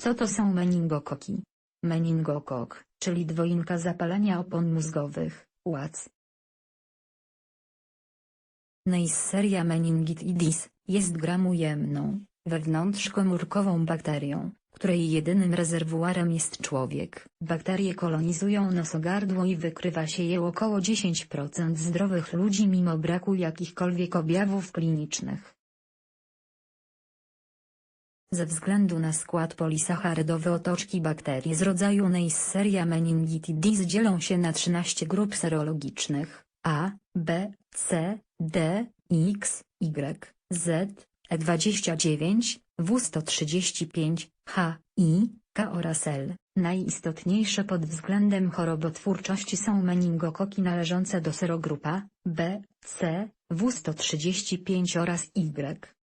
Co to są meningokoki? Meningokok, czyli dwojinka zapalenia opon mózgowych, łac. Neisseria meningitidis jest gramujemną, wewnątrzkomórkową bakterią, której jedynym rezerwuarem jest człowiek. Bakterie kolonizują nosogardło i wykrywa się je około 10% zdrowych ludzi mimo braku jakichkolwiek objawów klinicznych. Ze względu na skład polisacharydowy otoczki bakterii z rodzaju Neisseria meningitidis dzielą się na 13 grup serologicznych A, B, C, D, X, Y, Z, E29, W135, H, I, K oraz L. Najistotniejsze pod względem chorobotwórczości są meningokoki należące do serogrupa B, C, W135 oraz Y.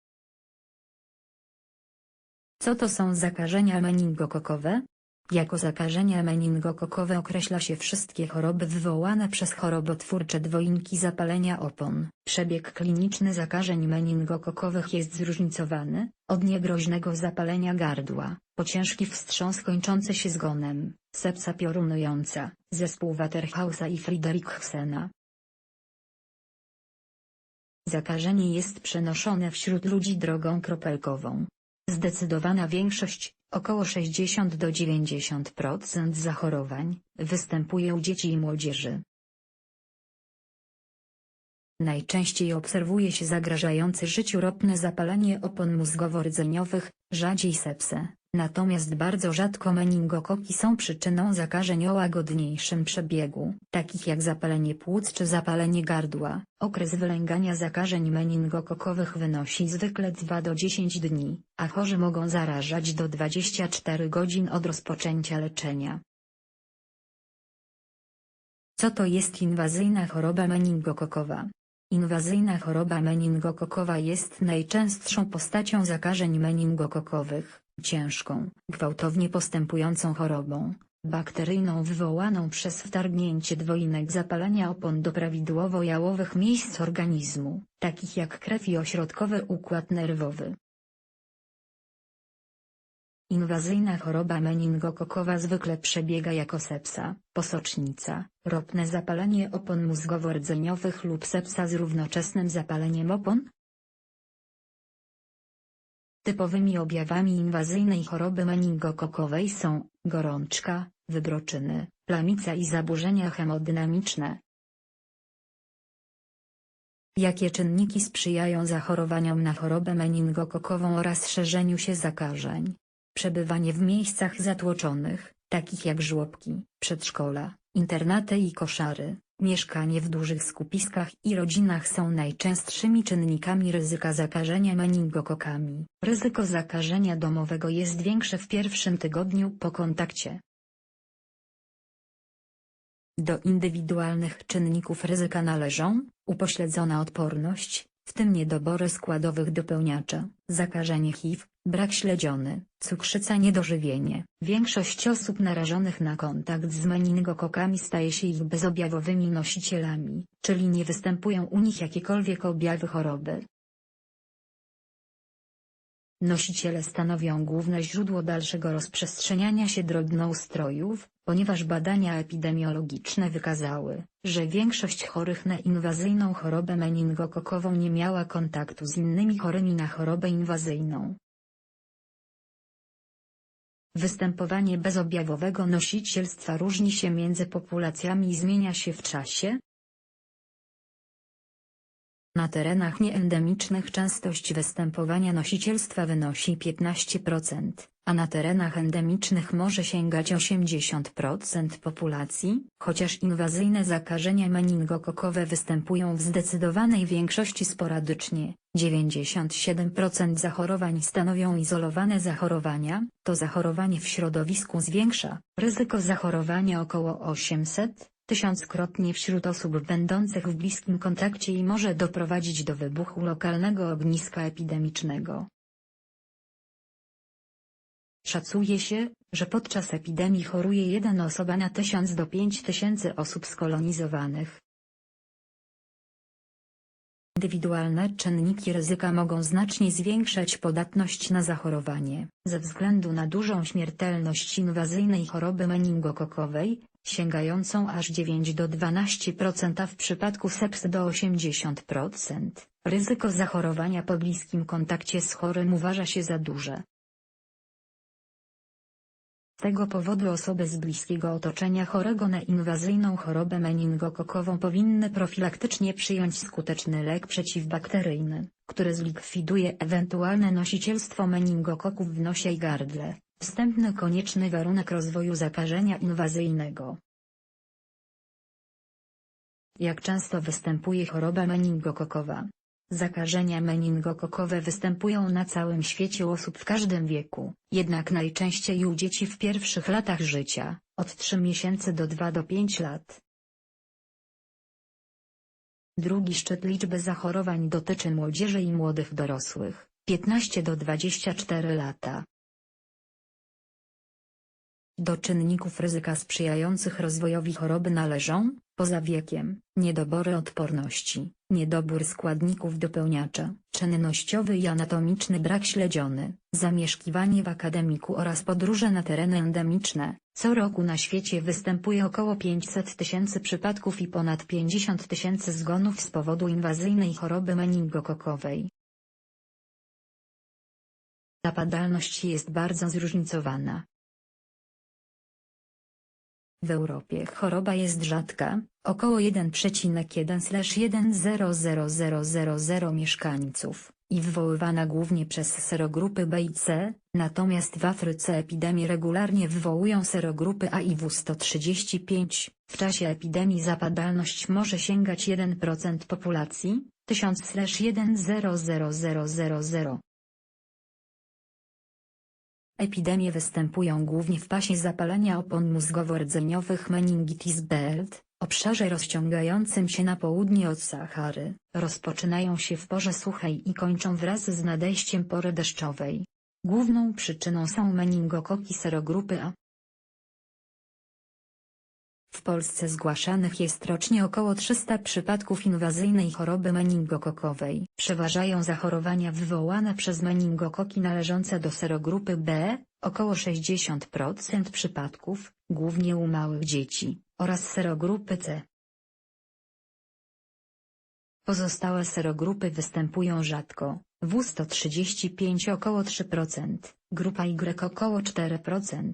Co to są zakażenia meningokokowe? Jako zakażenia meningokokowe określa się wszystkie choroby wywołane przez chorobotwórcze dwojniki zapalenia opon. Przebieg kliniczny zakażeń meningokokowych jest zróżnicowany, od niegroźnego zapalenia gardła, po ciężki wstrząs kończący się zgonem, sepsa piorunująca, zespół Waterhausa i Friedrichsena. Zakażenie jest przenoszone wśród ludzi drogą kropelkową. Zdecydowana większość, około 60 do 90% zachorowań, występuje u dzieci i młodzieży. Najczęściej obserwuje się zagrażające życiu ropne zapalenie opon mózgowo-rdzeniowych, rzadziej sepsę, natomiast bardzo rzadko meningokoki są przyczyną zakażeń o łagodniejszym przebiegu, takich jak zapalenie płuc czy zapalenie gardła. Okres wylęgania zakażeń meningokokowych wynosi zwykle 2 do 10 dni, a chorzy mogą zarażać do 24 godzin od rozpoczęcia leczenia. Co to jest inwazyjna choroba meningokokowa? Inwazyjna choroba meningokokowa jest najczęstszą postacią zakażeń meningokokowych, ciężką, gwałtownie postępującą chorobą, bakteryjną wywołaną przez wtargnięcie dwoinek zapalenia opon do prawidłowo-jałowych miejsc organizmu, takich jak krew i ośrodkowy układ nerwowy. Inwazyjna choroba meningokokowa zwykle przebiega jako sepsa, posocznica, ropne zapalenie opon mózgowo-rdzeniowych lub sepsa z równoczesnym zapaleniem opon. Typowymi objawami inwazyjnej choroby meningokokowej są gorączka, wybroczyny, plamica i zaburzenia hemodynamiczne. Jakie czynniki sprzyjają zachorowaniom na chorobę meningokokową oraz szerzeniu się zakażeń? Przebywanie w miejscach zatłoczonych, takich jak żłobki, przedszkola, internaty i koszary, mieszkanie w dużych skupiskach i rodzinach są najczęstszymi czynnikami ryzyka zakażenia meningokokami. Ryzyko zakażenia domowego jest większe w pierwszym tygodniu po kontakcie. Do indywidualnych czynników ryzyka należą upośledzona odporność, w tym niedobory składowych dopełniacza, zakażenie HIV, brak śledziony, cukrzyca niedożywienie. Większość osób narażonych na kontakt z meningokokami staje się ich bezobjawowymi nosicielami, czyli nie występują u nich jakiekolwiek objawy choroby. Nosiciele stanowią główne źródło dalszego rozprzestrzeniania się drobnoustrojów, ponieważ badania epidemiologiczne wykazały, że większość chorych na inwazyjną chorobę meningokokową nie miała kontaktu z innymi chorymi na chorobę inwazyjną. Występowanie bezobjawowego nosicielstwa różni się między populacjami i zmienia się w czasie, na terenach nieendemicznych częstość występowania nosicielstwa wynosi 15%, a na terenach endemicznych może sięgać 80% populacji, chociaż inwazyjne zakażenia meningokokowe występują w zdecydowanej większości sporadycznie. 97% zachorowań stanowią izolowane zachorowania, to zachorowanie w środowisku zwiększa ryzyko zachorowania około 800 tysiąckrotnie wśród osób będących w bliskim kontakcie i może doprowadzić do wybuchu lokalnego ogniska epidemicznego. Szacuje się, że podczas epidemii choruje jedna osoba na tysiąc do pięć tysięcy osób skolonizowanych. Indywidualne czynniki ryzyka mogą znacznie zwiększać podatność na zachorowanie. Ze względu na dużą śmiertelność inwazyjnej choroby meningokokowej, sięgającą aż 9 do 12% a w przypadku sepsy do 80%, ryzyko zachorowania po bliskim kontakcie z chorym uważa się za duże. Z tego powodu osoby z bliskiego otoczenia chorego na inwazyjną chorobę meningokokową powinny profilaktycznie przyjąć skuteczny lek przeciwbakteryjny, który zlikwiduje ewentualne nosicielstwo meningokoków w nosie i gardle, wstępny konieczny warunek rozwoju zakażenia inwazyjnego. Jak często występuje choroba meningokokowa? Zakażenia meningokokowe występują na całym świecie u osób w każdym wieku, jednak najczęściej u dzieci w pierwszych latach życia, od 3 miesięcy do 2 do 5 lat. Drugi szczyt liczby zachorowań dotyczy młodzieży i młodych dorosłych, 15 do 24 lata. Do czynników ryzyka sprzyjających rozwojowi choroby należą, poza wiekiem, niedobory odporności, niedobór składników dopełniacza, czynnościowy i anatomiczny brak śledziony, zamieszkiwanie w akademiku oraz podróże na tereny endemiczne. Co roku na świecie występuje około 500 tysięcy przypadków i ponad 50 tysięcy zgonów z powodu inwazyjnej choroby meningokokowej. Zapadalność jest bardzo zróżnicowana. W Europie choroba jest rzadka, około 1,1/1000000 mieszkańców, i wywoływana głównie przez serogrupy B i C, natomiast w Afryce epidemie regularnie wywołują serogrupy A i W135. W czasie epidemii zapadalność może sięgać 1% populacji, 1000-1000000. Epidemie występują głównie w pasie zapalenia opon mózgowo-rdzeniowych meningitis belt, obszarze rozciągającym się na południe od Sahary, rozpoczynają się w porze suchej i kończą wraz z nadejściem pory deszczowej. Główną przyczyną są meningokoki serogrupy A. W Polsce zgłaszanych jest rocznie około 300 przypadków inwazyjnej choroby meningokokowej. Przeważają zachorowania wywołane przez meningokoki należące do serogrupy B, około 60% przypadków, głównie u małych dzieci, oraz serogrupy C. Pozostałe serogrupy występują rzadko, W135 około 3%, grupa Y około 4%.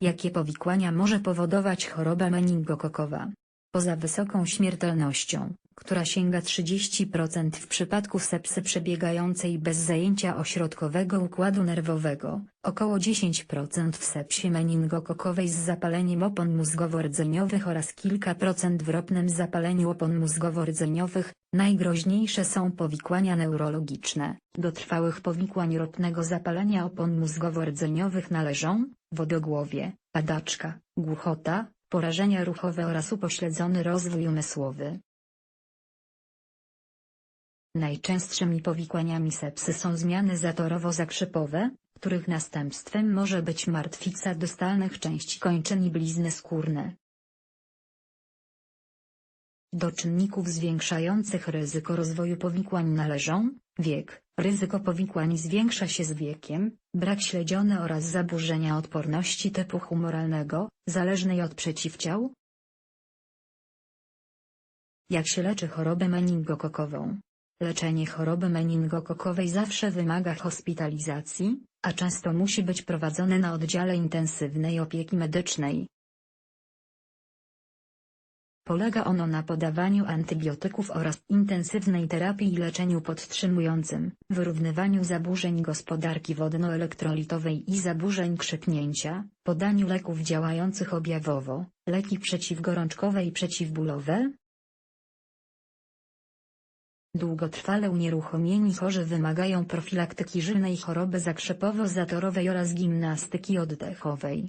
Jakie powikłania może powodować choroba meningokokowa? Poza wysoką śmiertelnością, która sięga 30% w przypadku sepsy przebiegającej bez zajęcia ośrodkowego układu nerwowego, około 10% w sepsie meningokokowej z zapaleniem opon mózgowo-rdzeniowych oraz kilka procent w ropnym zapaleniu opon mózgowo-rdzeniowych, najgroźniejsze są powikłania neurologiczne. Do trwałych powikłań ropnego zapalenia opon mózgowo-rdzeniowych należą, wodogłowie, padaczka, głuchota, porażenia ruchowe oraz upośledzony rozwój umysłowy. Najczęstszymi powikłaniami sepsy są zmiany zatorowo-zakrzepowe, których następstwem może być martwica dostalnych części kończyn i blizny skórne. Do czynników zwiększających ryzyko rozwoju powikłań należą wiek, ryzyko powikłań zwiększa się z wiekiem, brak śledziony oraz zaburzenia odporności typu humoralnego, zależnej od przeciwciał. Jak się leczy chorobę meningokokową? Leczenie choroby meningokokowej zawsze wymaga hospitalizacji, a często musi być prowadzone na oddziale intensywnej opieki medycznej. Polega ono na podawaniu antybiotyków oraz intensywnej terapii i leczeniu podtrzymującym, wyrównywaniu zaburzeń gospodarki wodno-elektrolitowej i zaburzeń krzepnięcia, podaniu leków działających objawowo, leki przeciwgorączkowe i przeciwbólowe, Długotrwale unieruchomieni chorzy wymagają profilaktyki żylnej choroby zakrzepowo-zatorowej oraz gimnastyki oddechowej.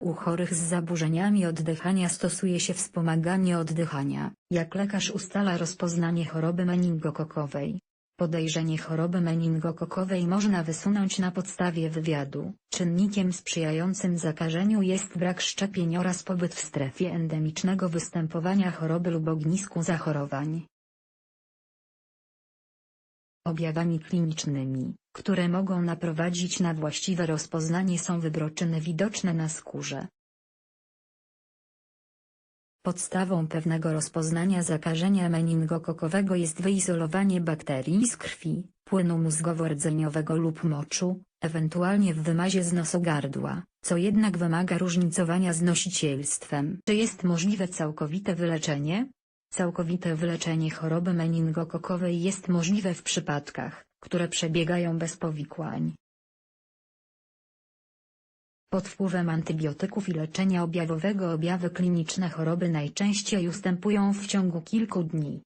U chorych z zaburzeniami oddychania stosuje się wspomaganie oddychania, jak lekarz ustala rozpoznanie choroby meningokokowej. Podejrzenie choroby meningokokowej można wysunąć na podstawie wywiadu. Czynnikiem sprzyjającym zakażeniu jest brak szczepień oraz pobyt w strefie endemicznego występowania choroby lub ognisku zachorowań. Objawami klinicznymi, które mogą naprowadzić na właściwe rozpoznanie są wybroczyny widoczne na skórze. Podstawą pewnego rozpoznania zakażenia meningokokowego jest wyizolowanie bakterii z krwi, płynu mózgowo-rdzeniowego lub moczu, ewentualnie w wymazie z nosogardła, co jednak wymaga różnicowania z nosicielstwem. Czy jest możliwe całkowite wyleczenie? Całkowite wyleczenie choroby meningokokowej jest możliwe w przypadkach, które przebiegają bez powikłań. Pod wpływem antybiotyków i leczenia objawowego objawy kliniczne choroby najczęściej ustępują w ciągu kilku dni.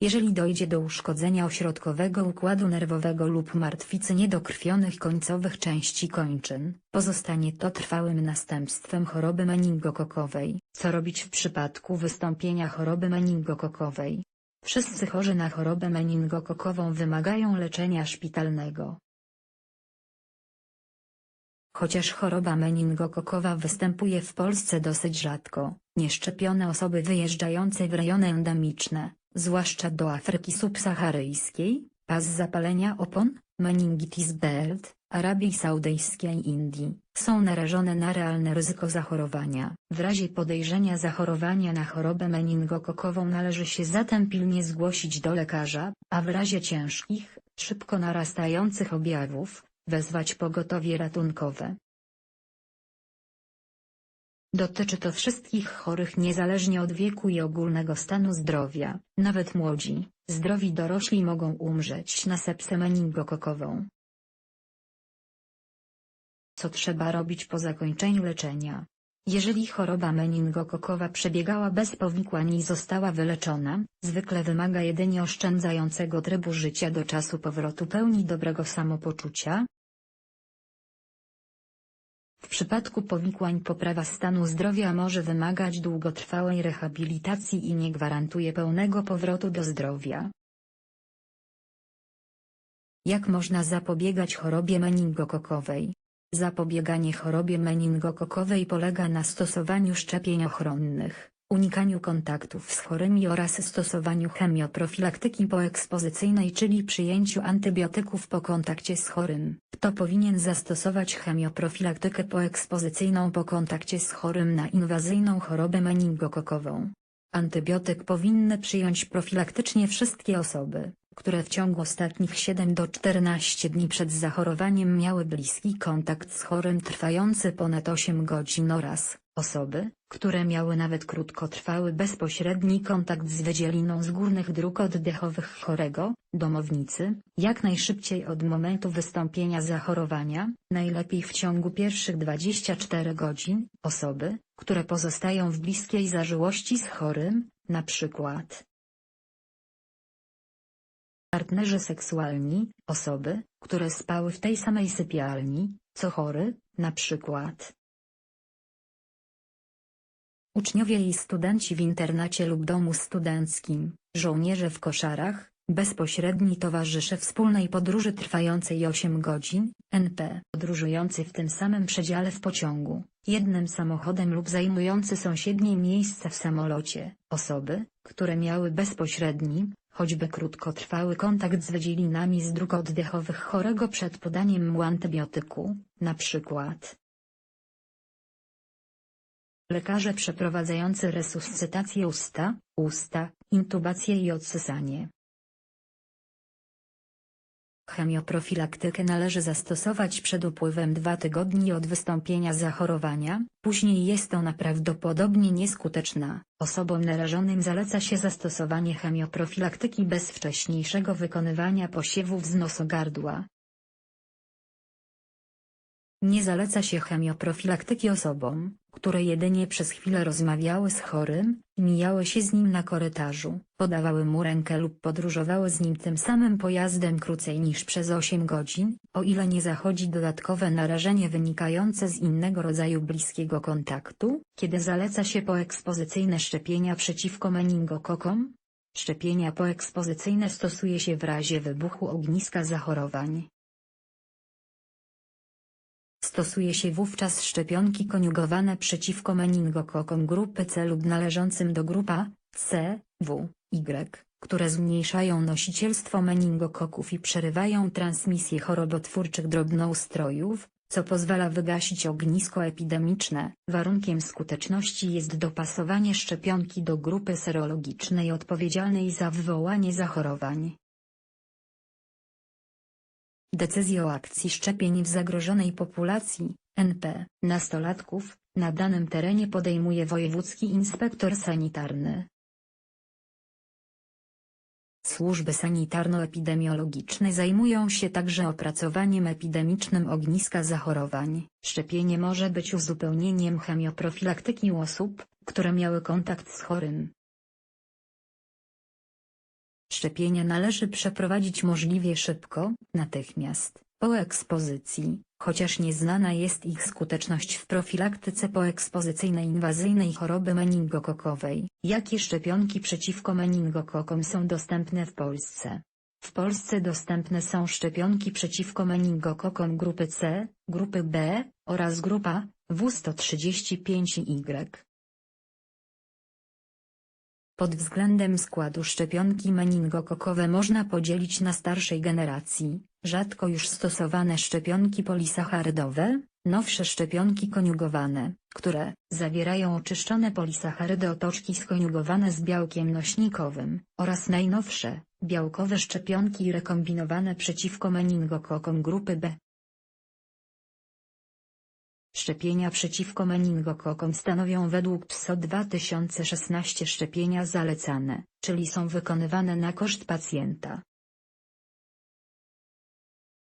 Jeżeli dojdzie do uszkodzenia ośrodkowego układu nerwowego lub martwicy niedokrwionych końcowych części kończyn, pozostanie to trwałym następstwem choroby meningokokowej. Co robić w przypadku wystąpienia choroby meningokokowej? Wszyscy chorzy na chorobę meningokokową wymagają leczenia szpitalnego. Chociaż choroba meningokokowa występuje w Polsce dosyć rzadko, nieszczepione osoby wyjeżdżające w rejony endemiczne, zwłaszcza do Afryki subsaharyjskiej, pas zapalenia opon, meningitis belt, Arabii Saudyjskiej i Indii, są narażone na realne ryzyko zachorowania. W razie podejrzenia zachorowania na chorobę meningokokową należy się zatem pilnie zgłosić do lekarza, a w razie ciężkich, szybko narastających objawów, wezwać pogotowie ratunkowe. Dotyczy to wszystkich chorych niezależnie od wieku i ogólnego stanu zdrowia, nawet młodzi, zdrowi dorośli mogą umrzeć na sepsę meningokokową. Co trzeba robić po zakończeniu leczenia? Jeżeli choroba meningokokowa przebiegała bez powikłań i została wyleczona, zwykle wymaga jedynie oszczędzającego trybu życia do czasu powrotu pełni dobrego samopoczucia. W przypadku powikłań poprawa stanu zdrowia może wymagać długotrwałej rehabilitacji i nie gwarantuje pełnego powrotu do zdrowia. Jak można zapobiegać chorobie meningokokowej? Zapobieganie chorobie meningokokowej polega na stosowaniu szczepień ochronnych, unikaniu kontaktów z chorymi oraz stosowaniu chemioprofilaktyki poekspozycyjnej czyli przyjęciu antybiotyków po kontakcie z chorym. Kto powinien zastosować chemioprofilaktykę poekspozycyjną po kontakcie z chorym na inwazyjną chorobę meningokokową? Antybiotyk powinny przyjąć profilaktycznie wszystkie osoby, które w ciągu ostatnich 7 do 14 dni przed zachorowaniem miały bliski kontakt z chorym trwający ponad 8 godzin oraz osoby, które miały nawet krótkotrwały bezpośredni kontakt z wydzieliną z górnych dróg oddechowych chorego, domownicy, jak najszybciej od momentu wystąpienia zachorowania, najlepiej w ciągu pierwszych 24 godzin, osoby, które pozostają w bliskiej zażyłości z chorym, na przykład Partnerzy seksualni, osoby, które spały w tej samej sypialni, co chory, na przykład. Uczniowie i studenci w internacie lub domu studenckim, żołnierze w koszarach, bezpośredni towarzysze wspólnej podróży trwającej 8 godzin, NP, podróżujący w tym samym przedziale w pociągu, jednym samochodem lub zajmujący sąsiednie miejsca w samolocie, osoby, które miały bezpośredni, choćby krótkotrwały kontakt z wydzielinami z dróg oddechowych chorego przed podaniem mu antybiotyku, np. Lekarze przeprowadzający resuscytację usta, usta, intubację i odsysanie. Chemioprofilaktykę należy zastosować przed upływem 2 tygodni od wystąpienia zachorowania, później jest ona prawdopodobnie nieskuteczna. Osobom narażonym zaleca się zastosowanie chemioprofilaktyki bez wcześniejszego wykonywania posiewów z nosogardła. Nie zaleca się chemioprofilaktyki osobom, które jedynie przez chwilę rozmawiały z chorym, mijały się z nim na korytarzu, podawały mu rękę lub podróżowały z nim tym samym pojazdem krócej niż przez 8 godzin, o ile nie zachodzi dodatkowe narażenie wynikające z innego rodzaju bliskiego kontaktu, kiedy zaleca się poekspozycyjne szczepienia przeciwko meningokokom, Szczepienia poekspozycyjne stosuje się w razie wybuchu ogniska zachorowań. Stosuje się wówczas szczepionki koniugowane przeciwko meningokokom grupy C lub należącym do grupa C, W, Y, które zmniejszają nosicielstwo meningokoków i przerywają transmisję chorobotwórczych drobnoustrojów, co pozwala wygasić ognisko epidemiczne. Warunkiem skuteczności jest dopasowanie szczepionki do grupy serologicznej odpowiedzialnej za wywołanie zachorowań. Decyzję o akcji szczepień w zagrożonej populacji, NP, nastolatków, na danym terenie podejmuje wojewódzki inspektor sanitarny. Służby sanitarno-epidemiologiczne zajmują się także opracowaniem epidemicznym ogniska zachorowań. Szczepienie może być uzupełnieniem chemioprofilaktyki u osób, które miały kontakt z chorym. Szczepienia należy przeprowadzić możliwie szybko, natychmiast, po ekspozycji, chociaż nieznana jest ich skuteczność w profilaktyce poekspozycyjnej inwazyjnej choroby meningokokowej. Jakie szczepionki przeciwko meningokokom są dostępne w Polsce? W Polsce dostępne są szczepionki przeciwko meningokokom grupy C, grupy B oraz grupa W135Y. Pod względem składu szczepionki meningokokowe można podzielić na starszej generacji, rzadko już stosowane szczepionki polisacharydowe, nowsze szczepionki koniugowane, które zawierają oczyszczone polisacharydy otoczki skoniugowane z białkiem nośnikowym, oraz najnowsze, białkowe szczepionki rekombinowane przeciwko meningokokom grupy B. Szczepienia przeciwko meningokokom stanowią według PSO 2016 szczepienia zalecane, czyli są wykonywane na koszt pacjenta.